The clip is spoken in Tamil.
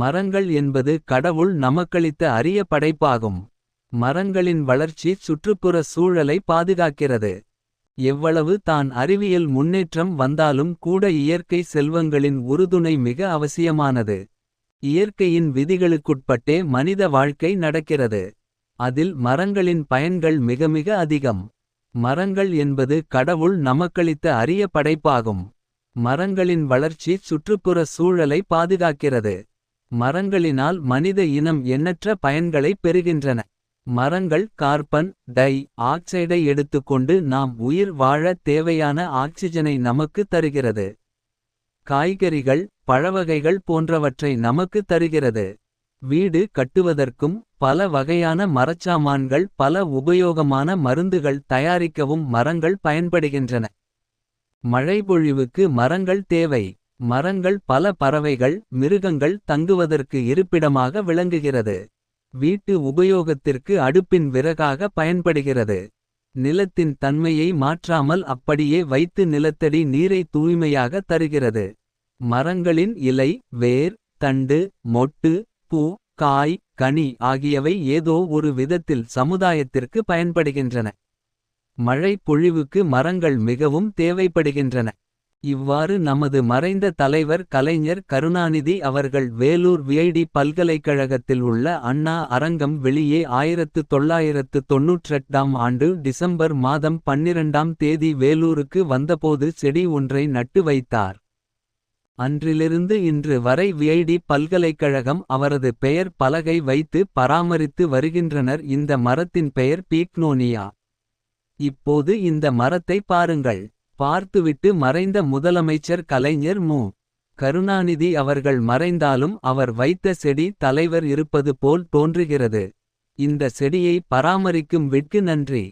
மரங்கள் என்பது கடவுள் நமக்களித்த அரிய படைப்பாகும். மரங்களின் வளர்ச்சி சுற்றுப்புற சூழலை பாதுகாக்கிறது. எவ்வளவு தான் அறிவியல் முன்னேற்றம் வந்தாலும் கூட இயற்கை செல்வங்களின் உறுதுணை மிக அவசியமானது. இயற்கையின் விதிகளுக்குட்பட்டே மனித வாழ்க்கை நடக்கிறது. அதில் மரங்களின் பயன்கள் மிக மிக அதிகம். மரங்கள் என்பது கடவுள் நமக்களித்த அரிய படைப்பாகும். மரங்களின் வளர்ச்சி சுற்றுப்புற சூழலை பாதுகாக்கிறது. மரங்களினால் மனித இனம் எண்ணற்ற பயன்களை பெறுகின்றன. மரங்கள் கார்பன் டை ஆக்சைடை எடுத்துக்கொண்டு நாம் உயிர் வாழ தேவையான ஆக்சிஜனை நமக்கு தருகிறது. காய்கறிகள் பழவகைகள் போன்றவற்றை நமக்கு தருகிறது. வீடு கட்டுவதற்கும் பல வகையான மரச்சாமான்கள் பல உபயோகமான மருந்துகள் தயாரிக்கவும் மரங்கள் பயன்படுகின்றன. மழைபொழிவுக்கு மரங்கள் தேவை. மரங்கள் பல பறவைகள் மிருகங்கள் தங்குவதற்கு இருப்பிடமாக விளங்குகிறது. வீட்டு உபயோகத்திற்கு அடுப்பின் விறகாக பயன்படுகிறது. நிலத்தின் தன்மையை மாற்றாமல் அப்படியே வைத்து நிலத்தடி நீரை தூய்மையாக தருகிறது. மரங்களின் இலை வேர் தண்டு மொட்டு பூ காய் கனி ஆகியவை ஏதோ ஒரு விதத்தில் சமுதாயத்திற்கு பயன்படுகின்றன. மழை பொழிவுக்கு மரங்கள் மிகவும் தேவைப்படுகின்றன. இவ்வாறு நமது மறைந்த தலைவர் கலைஞர் கருணாநிதி அவர்கள் வேலூர் விஐடி பல்கலைக்கழகத்தில் உள்ள அண்ணா அரங்கம் வெளியே ஆயிரத்து தொள்ளாயிரத்து தொன்னூற்றெட்டாம் ஆண்டு டிசம்பர் மாதம் பன்னிரண்டாம் தேதி வேலூருக்கு வந்தபோது செடி ஒன்றை நட்டு வைத்தார். அன்றிலிருந்து இன்று வரை விஐடி பல்கலைக்கழகம் அவரது பெயர் பலகை வைத்து பராமரித்து வருகின்றனர் இந்த மரத்தின் பெயர் பீக்னோனியா. இப்போது இந்த மரத்தை பாருங்கள். பார்த்துவிட்டு மறைந்த முதலமைச்சர் கலைஞர் மு. கருணாநிதி அவர்கள் மறைந்தாலும் அவர் வைத்த செடி தலைவர் இருப்பது போல் தோன்றுகிறது. இந்த செடியை பராமரிக்கும் விட்கு நன்றி.